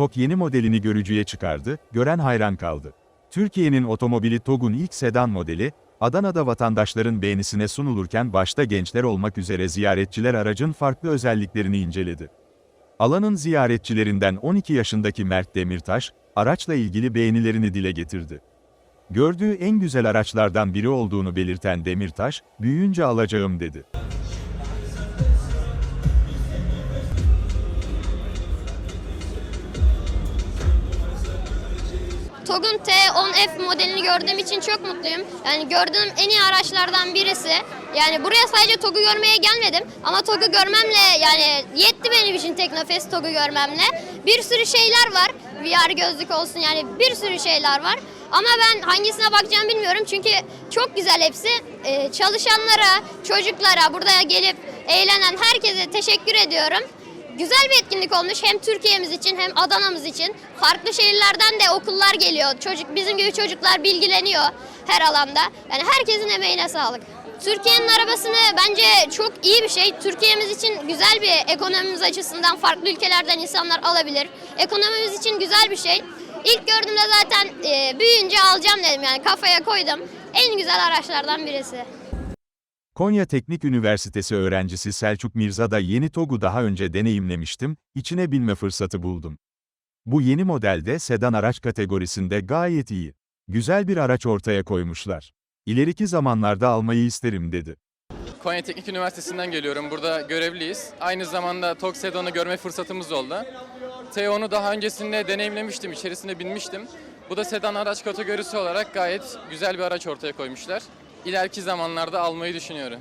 TOG yeni modelini görücüye çıkardı, gören hayran kaldı. Türkiye'nin otomobili TOG'un ilk sedan modeli, Adana'da vatandaşların beğenisine sunulurken başta gençler olmak üzere ziyaretçiler aracın farklı özelliklerini inceledi. Alanın ziyaretçilerinden 12 yaşındaki Mert Demirtaş, araçla ilgili beğenilerini dile getirdi. Gördüğü en güzel araçlardan biri olduğunu belirten Demirtaş, büyüyünce alacağım dedi. TOG'un T10F modelini gördüğüm için çok mutluyum. Yani gördüğüm en iyi araçlardan birisi. Yani buraya sadece TOG'u görmeye gelmedim ama TOG'u görmemle yani yetti benim için Teknofest TOG'u görmemle. Bir sürü şeyler var. VR gözlük olsun yani bir sürü şeyler var. Ama ben hangisine bakacağımı bilmiyorum çünkü çok güzel hepsi. Ee, çalışanlara, çocuklara, burada gelip eğlenen herkese teşekkür ediyorum. Güzel bir etkinlik olmuş hem Türkiye'miz için hem Adana'mız için. Farklı şehirlerden de okullar geliyor. Çocuk bizim gibi çocuklar bilgileniyor her alanda. Yani herkesin emeğine sağlık. Türkiye'nin arabasını bence çok iyi bir şey. Türkiye'miz için güzel bir ekonomimiz açısından farklı ülkelerden insanlar alabilir. Ekonomimiz için güzel bir şey. İlk gördüğümde zaten e, büyüyünce alacağım dedim yani kafaya koydum. En güzel araçlardan birisi. Konya Teknik Üniversitesi öğrencisi Selçuk Mirza da yeni TOG'u daha önce deneyimlemiştim, içine binme fırsatı buldum. Bu yeni modelde sedan araç kategorisinde gayet iyi. Güzel bir araç ortaya koymuşlar. İleriki zamanlarda almayı isterim dedi. Konya Teknik Üniversitesi'nden geliyorum. Burada görevliyiz. Aynı zamanda TOG Sedan'ı görme fırsatımız oldu. T10'u daha öncesinde deneyimlemiştim, içerisine binmiştim. Bu da sedan araç kategorisi olarak gayet güzel bir araç ortaya koymuşlar. İleriki zamanlarda almayı düşünüyorum.